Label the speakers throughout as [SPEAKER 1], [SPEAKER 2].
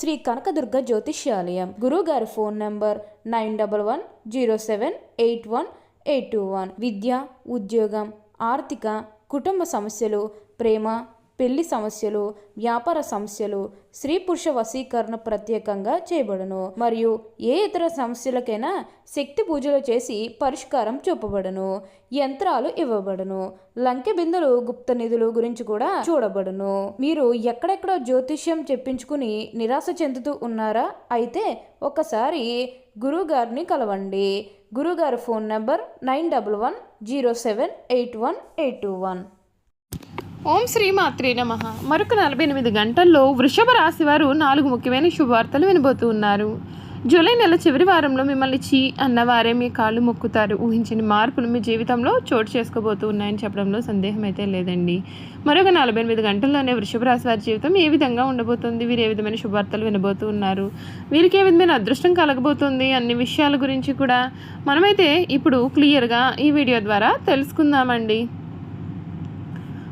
[SPEAKER 1] శ్రీ కనకదుర్గ జ్యోతిష్యాలయం. గురుగారి phone number nine double one zero seven eight one eight two one. విద్య ఉద్యోగం ఆర్థిక కుటుంబ సమస్యలు ప్రేమ పెళ్ళి సమస్యలు వ్యాపార సమస్యలు స్త్రీ పురుష వశీకరణ ప్రత్యేకంగా చేయబడును. మరియు ఏ ఇతర సమస్యలకైనా శక్తి పూజలు చేసి పరిష్కారం చూపబడును. యంత్రాలు ఇవ్వబడును. లంకె బిందులు గుప్త నిధులు గురించి కూడా చూడబడును. మీరు ఎక్కడెక్కడో జ్యోతిష్యం చెప్పించుకుని నిరాశ చెందుతూ ఉన్నారా? అయితే ఒకసారి గురువుగారిని కలవండి. గురుగారి phone number nine double one zero seven eight one eight two one.
[SPEAKER 2] ఓం శ్రీ మాత్రే నమ. మరొక నలభై ఎనిమిది గంటల్లో వృషభ రాశి వారు నాలుగు ముఖ్యమైన శుభవార్తలు వినబోతూ ఉన్నారు. జూలై నెల చివరి వారంలో మిమ్మల్ని చీ అన్నవారే మీ కాళ్ళు మొక్కుతారు. ఊహించిన మార్పులు మీ జీవితంలో చోటు చేసుకోబోతూ ఉన్నాయని చెప్పడంలో సందేహం అయితే లేదండి. మరొక నలభై ఎనిమిది గంటల్లోనే వృషభ రాశి వారి జీవితం ఏ విధంగా ఉండబోతుంది? వీరు ఏ విధమైన శుభవార్తలు వినబోతూ ఉన్నారు? వీరికి ఏ విధమైన అదృష్టం కలగబోతుంది? అన్ని విషయాల గురించి కూడా మనమైతే ఇప్పుడు క్లియర్గా ఈ వీడియో ద్వారా తెలుసుకుందామండి.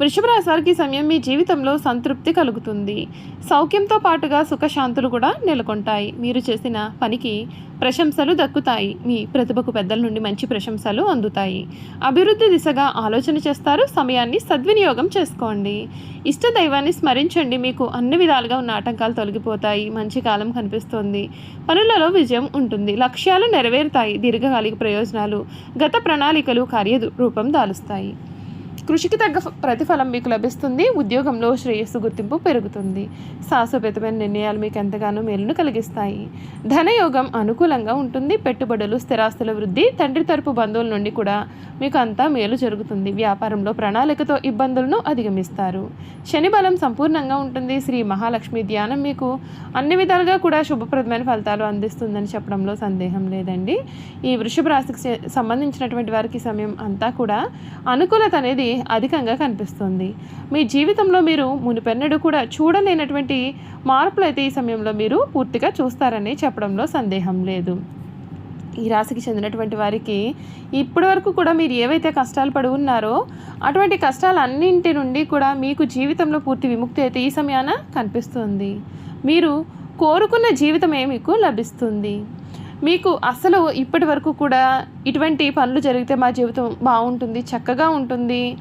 [SPEAKER 2] వృషభ వారికి సమయం మీ జీవితంలో సంతృప్తి కలుగుతుంది. సౌఖ్యంతో పాటుగా సుఖశాంతులు కూడా నెలకొంటాయి. మీరు చేసిన పనికి ప్రశంసలు దక్కుతాయి. మీ ప్రతిభకు పెద్దల నుండి మంచి ప్రశంసలు అందుతాయి. అభివృద్ధి దిశగా ఆలోచన చేస్తారు. సమయాన్ని సద్వినియోగం చేసుకోండి. ఇష్ట దైవాన్ని స్మరించండి. మీకు అన్ని విధాలుగా ఉన్న ఆటంకాలు తొలగిపోతాయి. మంచి కాలం కనిపిస్తోంది. పనులలో విజయం ఉంటుంది. లక్ష్యాలు నెరవేరుతాయి. దీర్ఘకాలిక ప్రయోజనాలు గత ప్రణాళికలు కార్యరూపం దాలుస్తాయి. కృషికి తగ్గ ప్రతిఫలం మీకు లభిస్తుంది ఉద్యోగంలో శ్రేయస్సు గుర్తింపు పెరుగుతుంది. సాహసోపేతమైన నిర్ణయాలు మీకు ఎంతగానో మేలును కలిగిస్తాయి. ధనయోగం అనుకూలంగా ఉంటుంది పెట్టుబడులు స్థిరాస్తుల వృద్ధి తండ్రి తరపు బంధువుల నుండి కూడా మీకు అంతా మేలు జరుగుతుంది. వ్యాపారంలో ప్రణాళికతో ఇబ్బందులను అధిగమిస్తారు. శని బలం సంపూర్ణంగా ఉంటుంది. శ్రీ మహాలక్ష్మి ధ్యానం మీకు అన్ని విధాలుగా కూడా శుభప్రదమైన ఫలితాలు అందిస్తుందని చెప్పడంలో సందేహం లేదండి. ఈ వృషభ రాశికి సంబంధించినటువంటి వారికి సమయం అంతా కూడా అనుకూలత అనేది అధికంగా కనిపిస్తుంది. మీ జీవితంలో మీరు మునిపెన్నడూ కూడా చూడలేనటువంటి మార్పులు అయితే ఈ సమయంలో మీరు పూర్తిగా చూస్తారని చెప్పడంలో సందేహం లేదు. ఈ రాశికి చెందినటువంటి వారికి ఇప్పటి వరకు కూడా మీరు ఏవైతే కష్టాలు పడి ఉన్నారో అటువంటి కష్టాలన్నింటి నుండి కూడా మీకు జీవితంలో పూర్తి విముక్తి అయితే ఈ సమయాన కనిపిస్తుంది. మీరు కోరుకున్న జీవితమే మీకు లభిస్తుంది. మీకు అసలు ఇప్పటి వరకు కూడా ఇటువంటి పనులు జరిగితే మా జీవితం బాగుంటుంది చక్కగా ఉంటుంది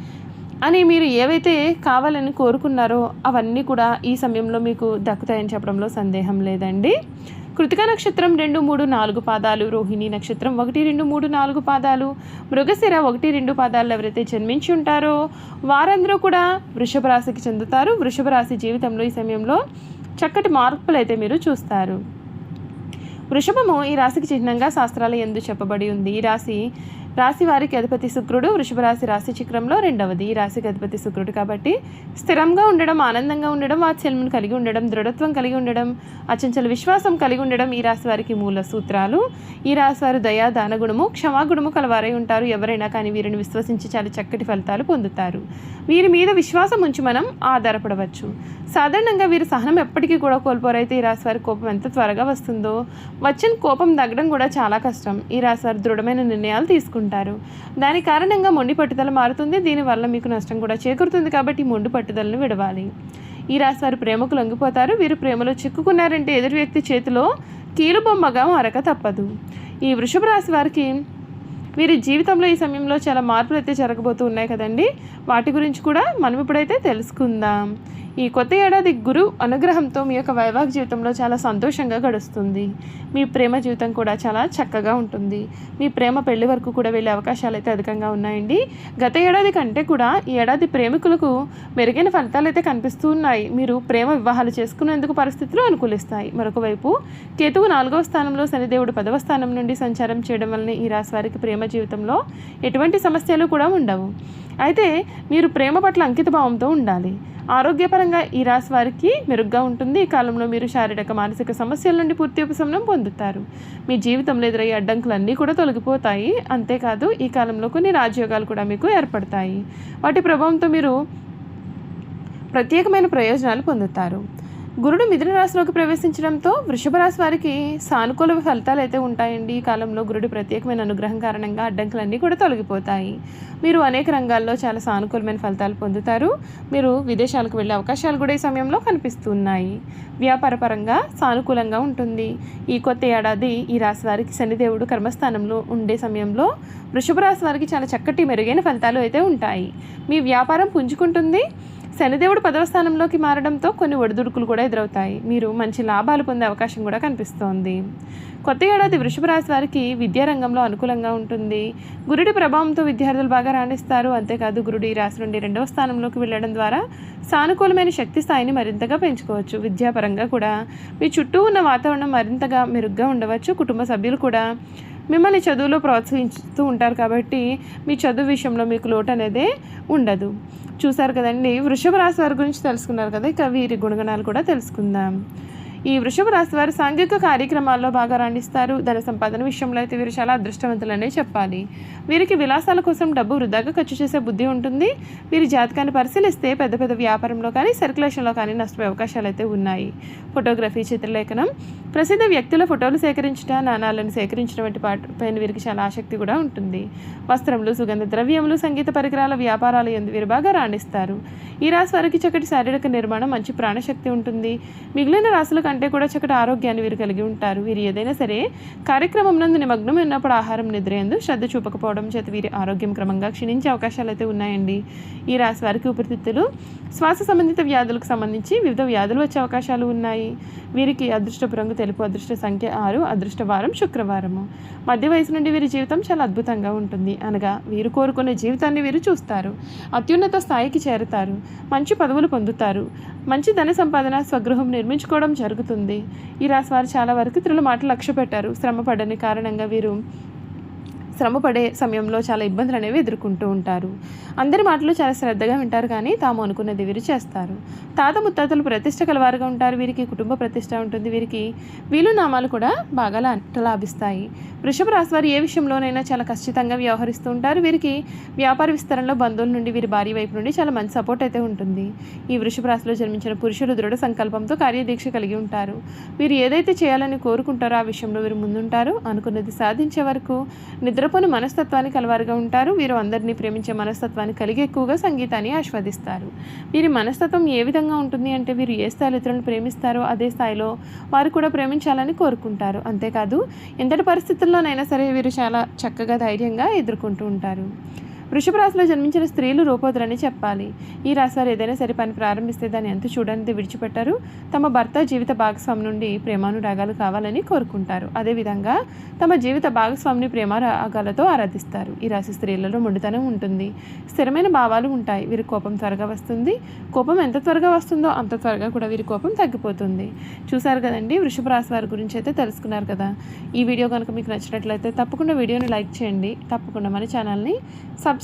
[SPEAKER 2] అని మీరు ఏవైతే కావాలని కోరుకున్నారో అవన్నీ కూడా ఈ సమయంలో మీకు దక్కుతాయని చెప్పడంలో సందేహం లేదండి. కృతిక నక్షత్రం రెండు మూడు నాలుగు పాదాలు రోహిణి నక్షత్రం ఒకటి రెండు మూడు నాలుగు పాదాలు మృగశిర ఒకటి రెండు పాదాలు ఎవరైతే జన్మించి ఉంటారో వారందరూ కూడా వృషభ రాశికి చెందుతారు. వృషభ రాశి జీవితంలో ఈ సమయంలో చక్కటి మార్పులు అయితే మీరు చూస్తారు. వృషభము ఈ రాశికి చిహ్నంగా శాస్త్రాల ఎందు చెప్పబడి ఉంది. ఈ రాశి రాశి వారికి అధిపతి శుక్రుడు వృషభ రాశి రాశి చక్రంలో రెండవది. ఈ రాశికి అధిపతి శుక్రుడు కాబట్టి స్థిరంగా ఉండడం ఆనందంగా ఉండడం వాత్సల్యం కలిగి ఉండడం దృఢత్వం కలిగి ఉండడం అచంచల విశ్వాసం కలిగి ఉండడం ఈ రాశి వారికి మూల సూత్రాలు. ఈ రాశి వారు దయా దానగుణము క్షమాగుణము కలవారై ఉంటారు. ఎవరైనా కానీ వీరిని విశ్వసించి చాలా చక్కటి ఫలితాలు పొందుతారు. వీరి మీద విశ్వాసం ఉంచి మనం ఆధారపడవచ్చు. సాధారణంగా వీరు సహనం ఎప్పటికీ కూడా కోల్పోరైతే ఈ రాశివారి కోపం ఎంత త్వరగా వస్తుందో వచ్చిన కోపం తగ్గడం కూడా చాలా కష్టం. ఈ రాశివారు దృఢమైన నిర్ణయాలు తీసుకుంటారు. దాని కారణంగా మొండి పట్టుదల మారుతుంది. దీనివల్ల మీకు నష్టం కూడా చేకూరుతుంది కాబట్టి మొండి పట్టుదలను విడవాలి. ఈ రాశివారు ప్రేమకు లొంగిపోతారు. వీరు ప్రేమలో చిక్కుకున్నారంటే ఎదురు వ్యక్తి చేతిలో కీలుబొమ్మగా మారక తప్పదు. ఈ వృషభ రాశి వారికి వీరి జీవితంలో ఈ సమయంలో చాలా మార్పులు అయితే జరగబోతూ ఉన్నాయి కదండి. వాటి గురించి కూడా మనం ఇప్పుడైతే తెలుసుకుందాం. ఈ కొత్త ఏడాది గురు అనుగ్రహంతో మీ యొక్క వైవాహిక జీవితంలో చాలా సంతోషంగా గడుస్తుంది. మీ ప్రేమ జీవితం కూడా చాలా చక్కగా ఉంటుంది. మీ ప్రేమ పెళ్ళి వరకు కూడా వెళ్ళే అవకాశాలు అయితే అధికంగా ఉన్నాయండి. గత ఏడాది కంటే కూడా ఈ ఏడాది ప్రేమికులకు మెరుగైన ఫలితాలు అయితే కనిపిస్తూ ఉన్నాయి. మీరు ప్రేమ వివాహాలు చేసుకునేందుకు పరిస్థితులు అనుకూలిస్తాయి. మరొక వైపు కేతువు నాలుగవ స్థానంలో శనిదేవుడు పదవ స్థానం నుండి సంచారం చేయడం వలన ఈ రాశి వారికి ప్రేమ జీవితంలో ఎటువంటి సమస్యలు కూడా ఉండవు. అయితే మీరు ప్రేమ పట్ల అంకిత భావంతో ఉండాలి. ఆరోగ్యపరంగా ఈ రాశి వారికి మెరుగ్గా ఉంటుంది. ఈ కాలంలో మీరు శారీరక మానసిక సమస్యల నుండి పూర్తి ఉపశమనం పొందుతారు. మీ జీవితంలో ఎదురయ్యే అడ్డంకులన్నీ కూడా తొలగిపోతాయి. అంతేకాదు ఈ కాలంలో కొన్ని రాజయోగాలు కూడా మీకు ఏర్పడతాయి. వాటి ప్రభావంతో మీరు ప్రత్యేకమైన ప్రయోజనాలు పొందుతారు. గురుడు మిథున రాశిలోకి ప్రవేశించడంతో వృషభ రాశి వారికి సానుకూల ఫలితాలు అయితే ఉంటాయండి. ఈ కాలంలో గురుడి ప్రత్యేకమైన అనుగ్రహం కారణంగా అడ్డంకులన్నీ కూడా తొలగిపోతాయి. మీరు అనేక రంగాల్లో చాలా సానుకూలమైన ఫలితాలు పొందుతారు. మీరు విదేశాలకు వెళ్ళే అవకాశాలు కూడా ఈ సమయంలో కనిపిస్తున్నాయి. వ్యాపారపరంగా సానుకూలంగా ఉంటుంది. ఈ కొత్త ఏడాది ఈ రాశి వారికి శనిదేవుడు కర్మస్థానంలో ఉండే సమయంలో వృషభ రాశి వారికి చాలా చక్కటి మెరుగైన ఫలితాలు అయితే ఉంటాయి. మీ వ్యాపారం పుంజుకుంటుంది. శనిదేవుడు పదవ స్థానంలోకి మారడంతో కొన్ని ఒడిదుడుకులు కూడా ఎదురవుతాయి. మీరు మంచి లాభాలు పొందే అవకాశం కూడా కనిపిస్తోంది. కొత్త ఏడాది వృషభ రాశి వారికి విద్యారంగంలో అనుకూలంగా ఉంటుంది. గురుడి ప్రభావంతో విద్యార్థులు బాగా రాణిస్తారు. అంతేకాదు గురుడి రాశి నుండి రెండవ స్థానంలోకి వెళ్ళడం ద్వారా సానుకూలమైన శక్తి స్థాయిని మరింతగా పెంచుకోవచ్చు. విద్యాపరంగా కూడా మీ చుట్టూ ఉన్న వాతావరణం మరింతగా మెరుగ్గా ఉండవచ్చు. కుటుంబ సభ్యులు కూడా మిమ్మల్ని చదువులో ప్రోత్సహిస్తూ ఉంటారు కాబట్టి మీ చదువు విషయంలో మీకు లోటు అనేది ఉండదు. చూసారు కదండి వృషభ రాశి వారి గురించి తెలుసుకున్నారు కదా ఇక వీరి గుణగణాలు కూడా తెలుసుకుందాం. ఈ వృషభ రాశి వారు సాంఘిక కార్యక్రమాల్లో బాగా రాణిస్తారు. ధన సంపాదన విషయంలో అయితే వీరు చాలా అదృష్టవంతులనే చెప్పాలి. వీరికి విలాసాల కోసం డబ్బు వృధాగా ఖర్చు చేసే బుద్ధి ఉంటుంది. వీరి జాతకాన్ని పరిశీలిస్తే పెద్ద పెద్ద వ్యాపారంలో కానీ సర్క్యులేషన్లో కానీ నష్టపోయే అవకాశాలు అయితే ఉన్నాయి. ఫోటోగ్రఫీ చిత్రలేఖనం. ప్రసిద్ధ వ్యక్తుల ఫోటోలు సేకరించట నాణాలను సేకరించడం వంటి పైన వీరికి చాలా ఆసక్తి కూడా ఉంటుంది. వస్త్రములు సుగంధ ద్రవ్యములు సంగీత పరికరాల వ్యాపారాలు ఎందు వీరు బాగా రాణిస్తారు. ఈ రాశి వారికి చక్కటి శారీరక నిర్మాణం మంచి ప్రాణశక్తి ఉంటుంది. మిగిలిన రాశుల కంటే కూడా చక్కటి ఆరోగ్యాన్ని వీరు కలిగి ఉంటారు. వీరు ఏదైనా సరే కార్యక్రమం నందు నిమగ్నం ఉన్నప్పుడు ఆహారం నిద్రయందు శ్రద్ధ చూపకపోవడం చేత వీరి ఆరోగ్యం క్రమంగా క్షీణించే అవకాశాలు అయితే ఉన్నాయండి. ఈ రాశి వారికి ఉపరితిత్తులు శ్వాస సంబంధిత వ్యాధులకు సంబంధించి వివిధ వ్యాధులు వచ్చే అవకాశాలు ఉన్నాయి. వీరికి అదృష్టపు రంగు తెలుపు అదృష్ట సంఖ్య ఆరు అదృష్ట వారం శుక్రవారము. మధ్య వయసు నుండి వీరి జీవితం చాలా అద్భుతంగా ఉంటుంది. అనగా వీరు కోరుకునే జీవితాన్ని వీరు చూస్తారు. అత్యున్నత స్థాయికి చేరతారు. మంచి పదవులు పొందుతారు. మంచి ధన సంపాదన స్వగృహం నిర్మించుకోవడం జరుగుతుంది. ఈ రాశి వారు చాలా వరకు ఇతరుల మాటలు లక్ష్య పెట్టారు శ్రమ పడని కారణంగా వీరు శ్రమ పడే సమయంలో చాలా ఇబ్బందులు అనేవి ఎదుర్కొంటూ ఉంటారు. అందరి మాటలు చాలా శ్రద్ధగా వింటారు కానీ తాము అనుకున్నది వీరు చేస్తారు. తాత ముత్తాతలు ప్రతిష్ట కలవారుగా ఉంటారు. వీరికి కుటుంబ ప్రతిష్ట ఉంటుంది. వీరికి వీలు నామాలు కూడా బాగా లా- లాభిస్తాయి. వృషభ రాశి వారు ఏ విషయంలోనైనా చాలా ఖచ్చితంగా వ్యవహరిస్తూ ఉంటారు. వీరికి వ్యాపార విస్తరణలో బంధువుల నుండి వీరి భార్య వైపు నుండి చాలా మంచి సపోర్ట్ అయితే ఉంటుంది. ఈ వృషభ రాశిలో జన్మించిన పురుషులు దృఢ సంకల్పంతో కార్యదీక్ష కలిగి ఉంటారు. వీరు ఏదైతే చేయాలని కోరుకుంటారో ఆ విషయంలో వీరు ముందుంటారు. అనుకున్నది సాధించే వరకు నిద్ర నిద్రపోని మనస్తత్వాన్ని కలవారుగా ఉంటారు. వీరు అందరినీ ప్రేమించే మనస్తత్వాన్ని కలిగి ఎక్కువగా సంగీతాన్ని ఆస్వాదిస్తారు. వీరి మనస్తత్వం ఏ విధంగా ఉంటుంది అంటే వీరు ఏ స్థాయిలో ఇతరులను ప్రేమిస్తారో అదే స్థాయిలో వారు కూడా ప్రేమించాలని కోరుకుంటారు. అంతేకాదు ఎంతటి పరిస్థితుల్లోనైనా సరే వీరు చాలా చక్కగా ధైర్యంగా ఎదుర్కొంటూ ఉంటారు. వృషభ రాశిలో జన్మించిన స్త్రీలు రూపోదరని చెప్పాలి. ఈ రాశి వారు ఏదైనా సరే పని ప్రారంభిస్తే దాన్ని ఎంత చూడనిది విడిచిపెట్టారు. తమ భర్త జీవిత భాగస్వామి నుండి ప్రేమానురాగాలు కావాలని కోరుకుంటారు. అదేవిధంగా తమ జీవిత భాగస్వామిని ప్రేమారాగాలతో ఆరాధిస్తారు. ఈ రాశి స్త్రీలలో మొండితనం ఉంటుంది. స్థిరమైన భావాలు ఉంటాయి. వీరి కోపం త్వరగా వస్తుంది. కోపం ఎంత త్వరగా వస్తుందో అంత త్వరగా కూడా వీరి కోపం తగ్గిపోతుంది. చూశారు కదండి? వృషభ రాశి వారి గురించి అయితే తెలుసుకున్నారు కదా. ఈ వీడియో కనుక మీకు నచ్చినట్లయితే తప్పకుండా వీడియోని లైక్ చేయండి. తప్పకుండా మన ఛానల్ని సబ్స్క్రైబ్